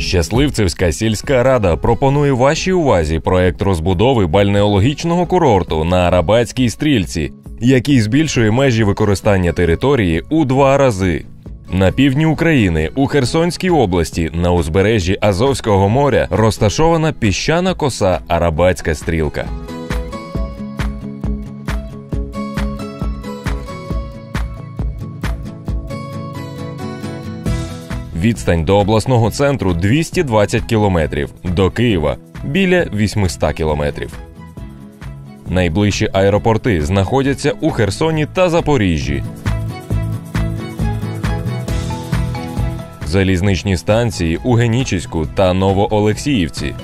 Щасливцевська сільська рада пропонує вашій увазі проект розбудови бальнеологічного курорту на Арабатській стрільці, який збільшує межі використання території у два рази. На півдні України у Херсонській області на узбережжі Азовського моря розташована піщана коса Арабатська стрілка. Відстань до обласного центру 220 кілометрів, до Києва біля 800 кілометрів. Найближчі аеропорти знаходяться у Херсоні та Запоріжжі. Залізничні станції у Генічеську та Новоолексіївці.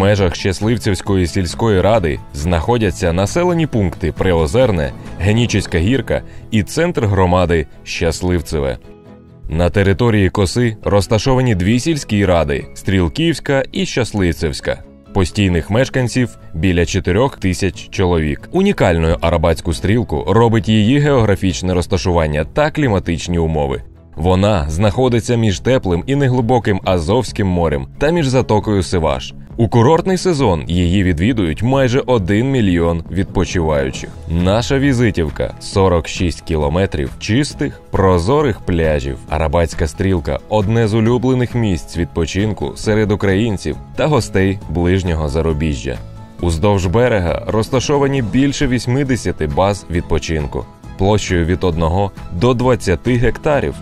Межах Щасливцівської сільської ради знаходяться населені пункти Приозерне, Генічеська гірка і центр громади Щасливцеве. На території коси розташовані дві сільські ради Стрілківська і Щасливцевська. Постійних мешканців біля 4 тисяч чоловік. Унікальною арабатську стрілку робить її географічне розташування та кліматичні умови. Вона знаходиться між теплим і неглибоким Азовським морем та між затокою Сиваш. У курортний сезон її відвідують майже 1 мільйон відпочиваючих. Наша візитівка 46 кілометрів чистих, прозорих пляжів. Арабатська стрілка одне з улюблених місць відпочинку серед українців та гостей ближнього зарубіжжя. Уздовж берега розташовані більше 80 баз відпочинку площею від 1 до 20 гектарів.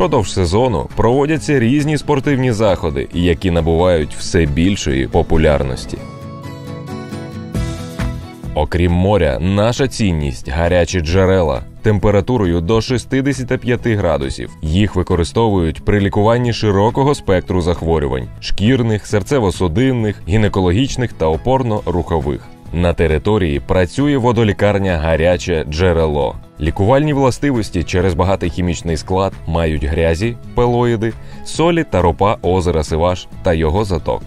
Продовж сезону проводяться різні спортивні заходи, які набувають все більшої популярності. Окрім моря, наша цінність гарячі джерела температурою до 65 градусів. Їх використовують при лікуванні широкого спектру захворювань: шкірних, серцево-судинних, гінекологічних та опорно-рухових. На території працює водолікарня гаряче джерело. Лікувальні властивості через багатий хімічний склад мають грязі, пелоїди, солі та ропа озера Сиваш та його заток.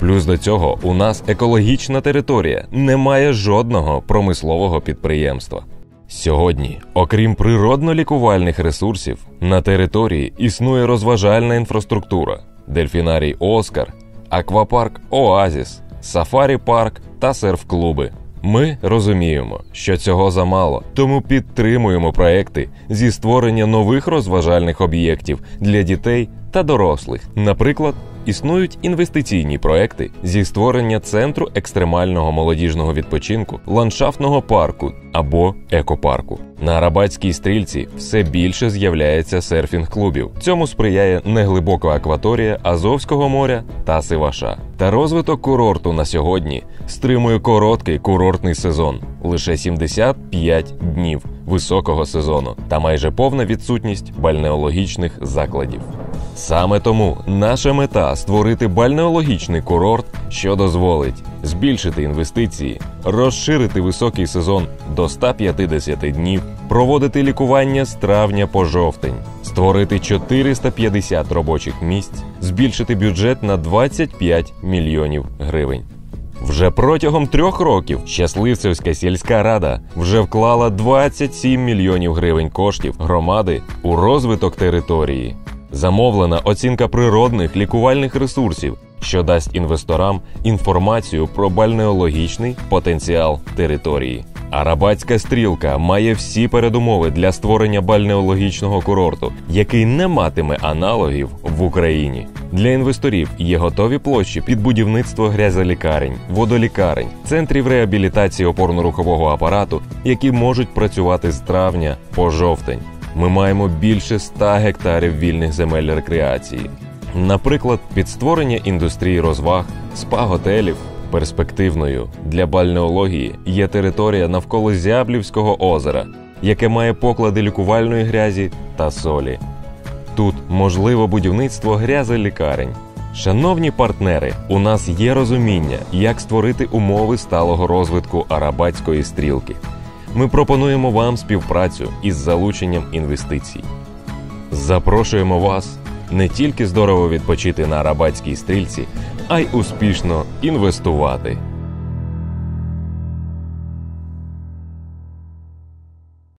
Плюс до цього у нас екологічна територія, немає жодного промислового підприємства. Сьогодні, окрім природно-лікувальних ресурсів, на території існує розважальна інфраструктура: дельфінарій Оскар, аквапарк Оазіс, сафарі парк та серф-клуби. Ми розуміємо, що цього замало, тому підтримуємо проекти зі створення нових розважальних об'єктів для дітей та дорослих. Наприклад, існують інвестиційні проекти зі створення центру екстремального молодіжного відпочинку, ландшафтного парку або екопарку. На Арабатській стрільці все більше з'являється серфінг-клубів. Цьому сприяє неглибока акваторія Азовського моря та Сиваша. Та розвиток курорту на сьогодні стримує короткий курортний сезон лише 75 днів високого сезону та майже повна відсутність бальнеологічних закладів. Саме тому наша мета створити бальнеологічний курорт, що дозволить збільшити інвестиції, розширити високий сезон до 150 днів, проводити лікування з травня по жовтень, створити 450 робочих місць, збільшити бюджет на 25 мільйонів гривень. Вже протягом трьох років Щасливцевська сільська рада вже вклала 27 мільйонів гривень коштів громади у розвиток території. Замовлена оцінка природних лікувальних ресурсів, що дасть інвесторам інформацію про бальнеологічний потенціал території. Арабатська стрілка має всі передумови для створення бальнеологічного курорту, який не матиме аналогів в Україні. Для інвесторів є готові площі під будівництво грязолікарень, водолікарень, центрів реабілітації опорно-рухового апарату, які можуть працювати з травня по жовтень. Ми маємо більше 100 гектарів вільних земель рекреації. Наприклад, під створення індустрії розваг, спа-готелів. Перспективною для бальнеології є територія навколо Зяблівського озера, яке має поклади лікувальної грязі та солі. Тут можливо будівництво грязелікарень. Шановні партнери, у нас є розуміння, як створити умови сталого розвитку арабатської стрілки. Ми пропонуємо вам співпрацю із залученням інвестицій. Запрошуємо вас не тільки здорово відпочити на арабатській стрільці, а й успішно інвестувати.